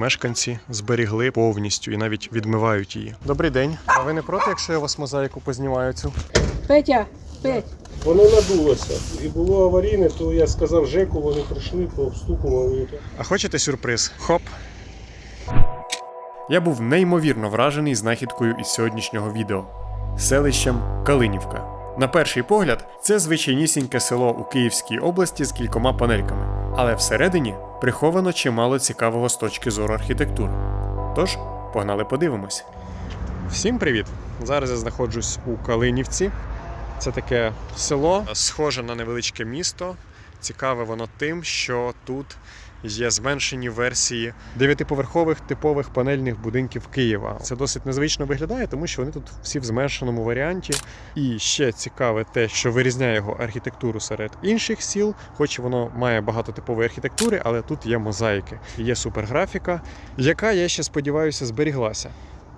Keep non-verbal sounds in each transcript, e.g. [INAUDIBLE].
мешканці зберігли повністю і навіть відмивають її. Добрий день. А ви не проти, якщо я вас мозаїку познімаю цю? Петя, Петь, Воно надулося. І було аварійне, то я сказав Жеку, вони прийшли, пообстукували. А хочете сюрприз? Хоп. Я був неймовірно вражений знахідкою із сьогоднішнього відео селищем Калинівка. На перший погляд, це звичайнісіньке село у Київській області з кількома панельками, але всередині приховано чимало цікавого з точки зору архітектури. Тож, погнали подивимось. Всім привіт! Зараз я знаходжусь у Калинівці. Це таке село, схоже на невеличке місто. Цікаве воно тим, що тут є зменшені версії дев'ятиповерхових типових панельних будинків Києва. Це досить незвично виглядає, тому що вони тут всі в зменшеному варіанті. І ще цікаве те, що вирізняє його архітектуру серед інших сіл, хоч воно має багато типової архітектури, але тут є мозаїки, є суперграфіка, яка я ще сподіваюся зберіглася.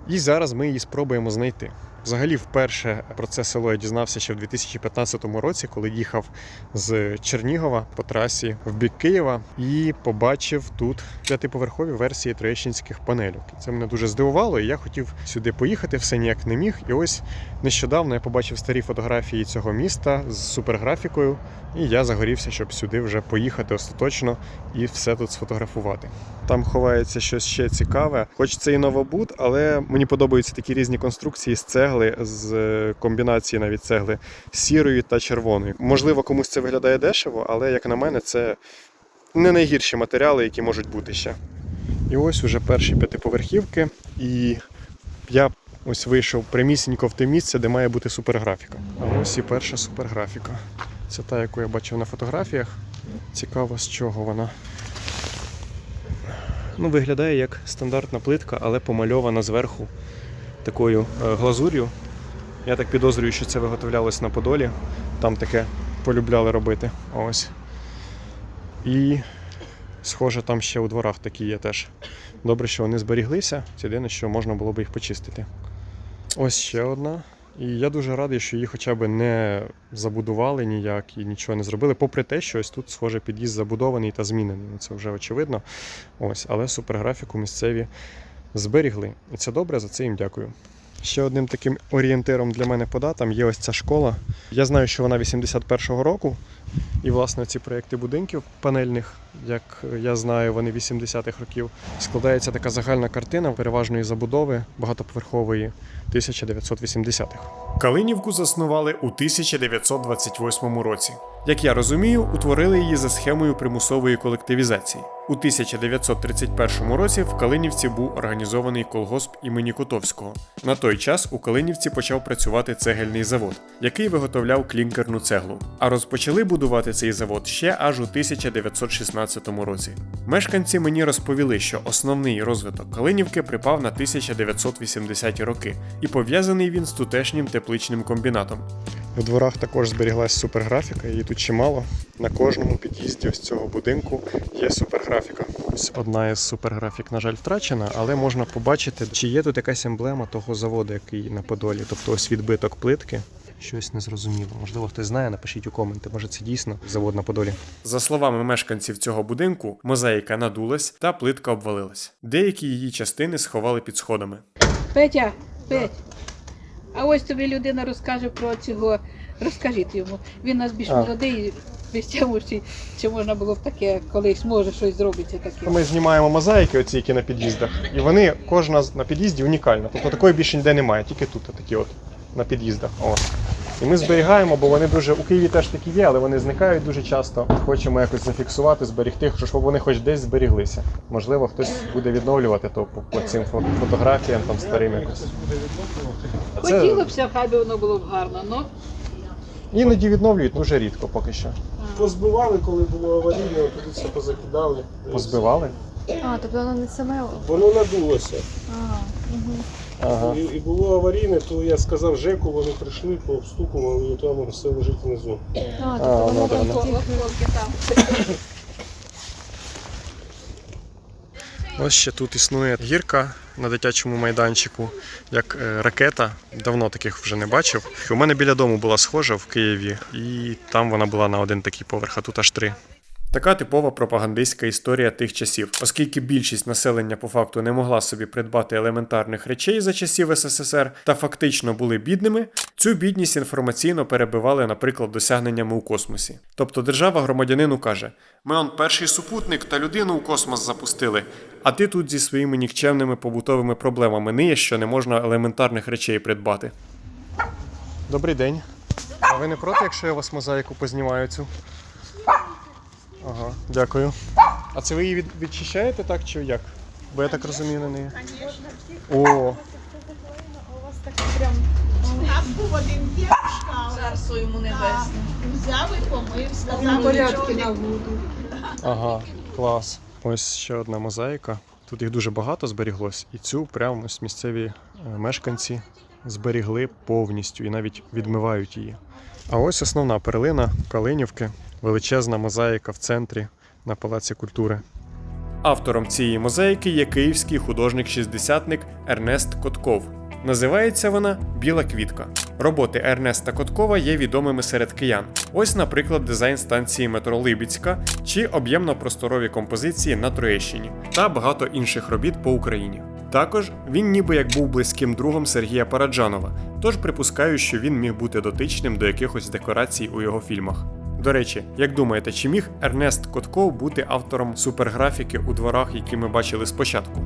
І зараз ми її спробуємо знайти. Взагалі, вперше про це село я дізнався ще в 2015 році, коли їхав з Чернігова по трасі в бік Києва і побачив тут п'ятиповерхові версії троєщинських панелюк. Це мене дуже здивувало, і я хотів сюди поїхати, все ніяк не міг. І ось нещодавно я побачив старі фотографії цього міста з суперграфікою, і я загорівся, щоб сюди вже поїхати остаточно і все тут сфотографувати. Там ховається щось ще цікаве, хоч це і новобуд, але мені подобаються такі різні конструкції з цегли, з е, комбінації навіть цегли сірої та червоної. Можливо, комусь це виглядає дешево, але як на мене, це не найгірші матеріали, які можуть бути ще. І ось уже перші п'ятиповерхівки, і я ось вийшов прямісінько в те місце, де має бути суперграфіка. А ось і перша суперграфіка. Це та, яку я бачив на фотографіях. Цікаво, з чого вона. Ну, виглядає як стандартна плитка, але помальована зверху такою е, глазур'ю. Я так підозрюю, що це виготовлялось на Подолі. Там таке полюбляли робити. Ось. І схоже, там ще у дворах такі є теж. Добре, що вони зберіглися. Єдине, що можна було б їх почистити. Ось ще одна. І я дуже радий, що її хоча б не забудували ніяк і нічого не зробили, попри те, що ось тут, схоже, під'їзд забудований та змінений. Ну, Це вже очевидно. Ось, але суперграфіку місцеві зберігли. І це добре, за це їм дякую. Ще одним таким орієнтиром для мене по датам є ось ця школа. Я знаю, що вона 81-го року. І, власне, ці проекти будинків панельних, як я знаю, вони 80-х років. Складається така загальна картина переважної забудови багатоповерхової 1980-х. Калинівку заснували у 1928 році. Як я розумію, утворили її за схемою примусової колективізації. У 1931 році в Калинівці був організований колгосп імені Котовського. На той час у Калинівці почав працювати цегельний завод, який виготовляв клінкерну цеглу. А розпочали будувати цей завод ще аж у 1916 році. Мешканці мені розповіли, що основний розвиток Калинівки припав на 1980-ті роки, і пов'язаний він з тутешнім тепличним комбінатом. В дворах також зберіглась суперграфіка, її тут чимало. На кожному під'їзді ось цього будинку є суперграфіка. Ось одна із суперграфік, на жаль, втрачена, але можна побачити, чи є тут якась емблема того заводу, який на Подолі. Тобто ось відбиток плитки. Щось незрозуміло. Можливо, хтось знає, напишіть у коменти. Може, це дійсно завод на Подолі. За словами мешканців цього будинку, мозаїка надулась та плитка обвалилась. Деякі її частини сховали під сходами. Петя, Петь. А ось тобі людина розкаже про цього. Розкажіть йому. Він у нас більш молодий, без цього чи, чи можна було б таке колись, може щось зробиться таке. Ми знімаємо мозаїки, оці, які на під'їздах, і вони кожна на під'їзді унікальна. Тобто такої більше ніде немає, тільки тут такі от на під'їздах. О. І ми зберігаємо, бо вони дуже у Києві теж такі є, але вони зникають дуже часто. Хочемо якось зафіксувати, зберегти, щоб вони хоч десь зберіглися. Можливо, хтось буде відновлювати то по, по цим фотографіям там старим якось. Це Хотілося б, хай би воно було б гарно, ну. іноді відновлюють, дуже рідко поки що. Позбивали, коли було аварійне, тоді все позакидали. Позбивали. А, тобто воно не саме. Воно надулося. А, угу. Ага. І, і було аварійне, то я сказав Жеку, вони прийшли, пообстукували, і там все лежить внизу. А, тобто А, воно ну, там там. [COUGHS] Ось ще тут існує гірка на дитячому майданчику, як е, ракета. Давно таких вже не бачив. У мене біля дому була схожа в Києві, і там вона була на один такий поверх, а тут аж три. Така типова пропагандистська історія тих часів, оскільки більшість населення по факту не могла собі придбати елементарних речей за часів СССР та фактично були бідними, цю бідність інформаційно перебивали, наприклад, досягненнями у космосі. Тобто держава громадянину каже: ми он перший супутник та людину у космос запустили, а ти тут зі своїми нікчемними побутовими проблемами ниєш, що не можна елементарних речей придбати. Добрий день. А ви не проти, якщо я вас мозаїку познімаю цю? Ага, дякую. А це ви її від, відчищаєте так чи як? Бо я так розумію на неї. О, У вас так прям. Там був один дівчинка, Царство йому небесне. взяв і помив, сказав, порядки нічого на не воду. ага, клас. Ось ще одна мозаїка. Тут їх дуже багато зберіглось, і цю прямо ось місцеві е, мешканці зберігли повністю і навіть відмивають її. А ось основна перлина Калинівки, величезна мозаїка в центрі на Палаці культури. Автором цієї мозаїки є київський художник-шістдесятник Ернест Котков. Називається вона Біла квітка. Роботи Ернеста Коткова є відомими серед киян. Ось, наприклад, дизайн станції метро Либіцька чи об'ємно-просторові композиції на Троєщині та багато інших робіт по Україні. Також він ніби як був близьким другом Сергія Параджанова, тож припускаю, що він міг бути дотичним до якихось декорацій у його фільмах. До речі, як думаєте, чи міг Ернест Котков бути автором суперграфіки у дворах, які ми бачили спочатку?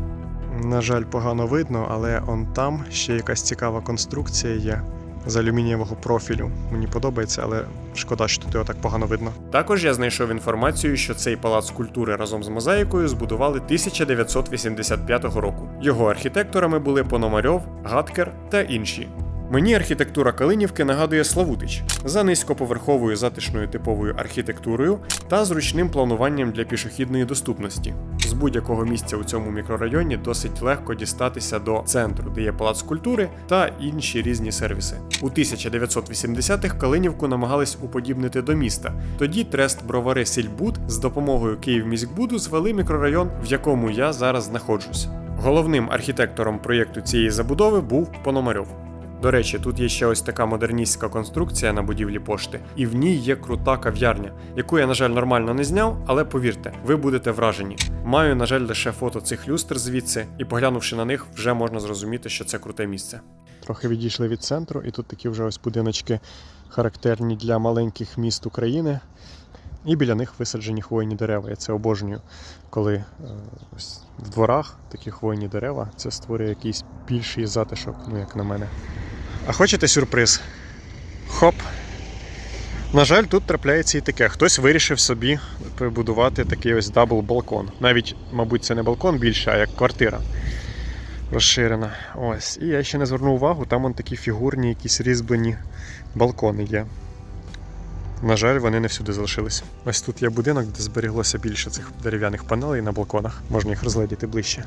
На жаль, погано видно, але он там ще якась цікава конструкція є з алюмінієвого профілю. Мені подобається, але шкода, що тут його так погано видно. Також я знайшов інформацію, що цей палац культури разом з мозаїкою збудували 1985 року. Його архітекторами були Пономарьов, Гаткер та інші. Мені архітектура Калинівки нагадує Славутич за низькоповерховою затишною типовою архітектурою та зручним плануванням для пішохідної доступності. З будь-якого місця у цьому мікрорайоні досить легко дістатися до центру, де є палац культури та інші різні сервіси. У 1980-х Калинівку намагались уподібнити до міста. Тоді трест бровари Сільбуд з допомогою Київміськбуду звели мікрорайон, в якому я зараз знаходжусь. Головним архітектором проєкту цієї забудови був Пономарьов. До речі, тут є ще ось така модерністська конструкція на будівлі пошти, і в ній є крута кав'ярня, яку я, на жаль, нормально не зняв, але повірте, ви будете вражені. Маю, на жаль, лише фото цих люстр звідси, і поглянувши на них, вже можна зрозуміти, що це круте місце. Трохи відійшли від центру, і тут такі вже ось будиночки характерні для маленьких міст України. І біля них висаджені хвойні дерева. Я це обожнюю. Коли е, ось в дворах такі хвойні дерева, це створює якийсь більший затишок, ну як на мене. А хочете сюрприз? Хоп! На жаль, тут трапляється і таке. Хтось вирішив собі прибудувати такий ось дабл балкон. Навіть, мабуть, це не балкон більше, а як квартира розширена. Ось. І я ще не звернув увагу, там он такі фігурні, якісь різьблені балкони є. На жаль, вони не всюди залишилися. Ось тут є будинок, де зберіглося більше цих дерев'яних панелей на балконах. Можна їх розглядіти ближче.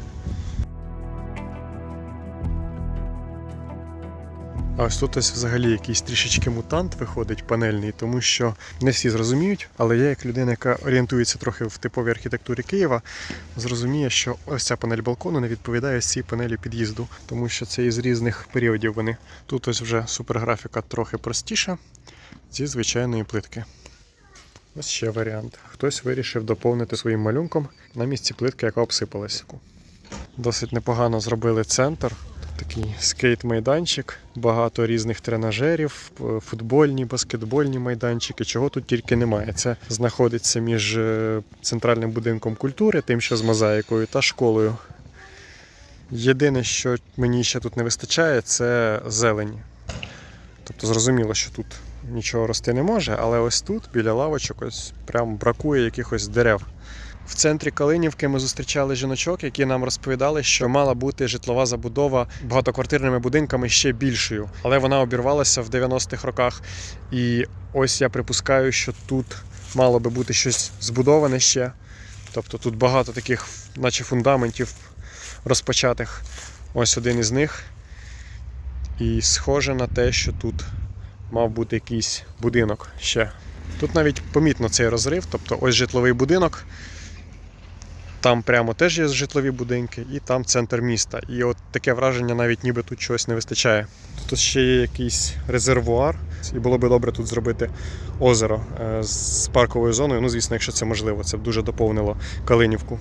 А ось тут ось взагалі якийсь трішечки мутант виходить панельний, тому що не всі зрозуміють, але я, як людина, яка орієнтується трохи в типовій архітектурі Києва, зрозуміє, що ось ця панель балкону не відповідає цій панелі під'їзду, тому що це із різних періодів вони. Тут ось вже суперграфіка трохи простіша зі звичайної плитки. Ось ще варіант. Хтось вирішив доповнити своїм малюнком на місці плитки, яка обсипалась. Досить непогано зробили центр. Такий скейт-майданчик, багато різних тренажерів, е, футбольні, баскетбольні майданчики, чого тут тільки немає. Це знаходиться між е, центральним будинком культури, тим, що з мозаїкою, та школою. Єдине, що мені ще тут не вистачає, це зелені. Тобто зрозуміло, що тут нічого рости не може, але ось тут, біля лавочок, ось прям бракує якихось дерев. В центрі Калинівки ми зустрічали жіночок, які нам розповідали, що мала бути житлова забудова багатоквартирними будинками ще більшою, але вона обірвалася в 90-х роках. І ось я припускаю, що тут мало би бути щось збудоване ще. Тобто тут багато таких, наче фундаментів розпочатих. Ось один із них. І схоже на те, що тут мав бути якийсь будинок ще. Тут навіть помітно цей розрив, тобто ось житловий будинок. Там прямо теж є житлові будинки, і там центр міста. І от таке враження, навіть ніби тут чогось не вистачає. Тут ще є якийсь резервуар, і було би добре тут зробити озеро е, з парковою зоною. Ну, звісно, якщо це можливо, це б дуже доповнило Калинівку.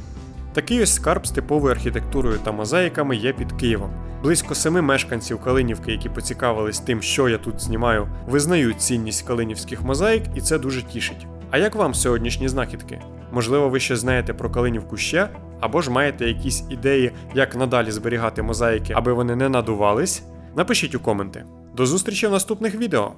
Такий ось скарб з типовою архітектурою та мозаїками є під Києвом. Близько семи мешканців Калинівки, які поцікавились тим, що я тут знімаю, визнають цінність калинівських мозаїк, і це дуже тішить. А як вам сьогоднішні знахідки? Можливо, ви ще знаєте про Калинівку ще, або ж маєте якісь ідеї, як надалі зберігати мозаїки, аби вони не надувались? Напишіть у коменти. До зустрічі в наступних відео!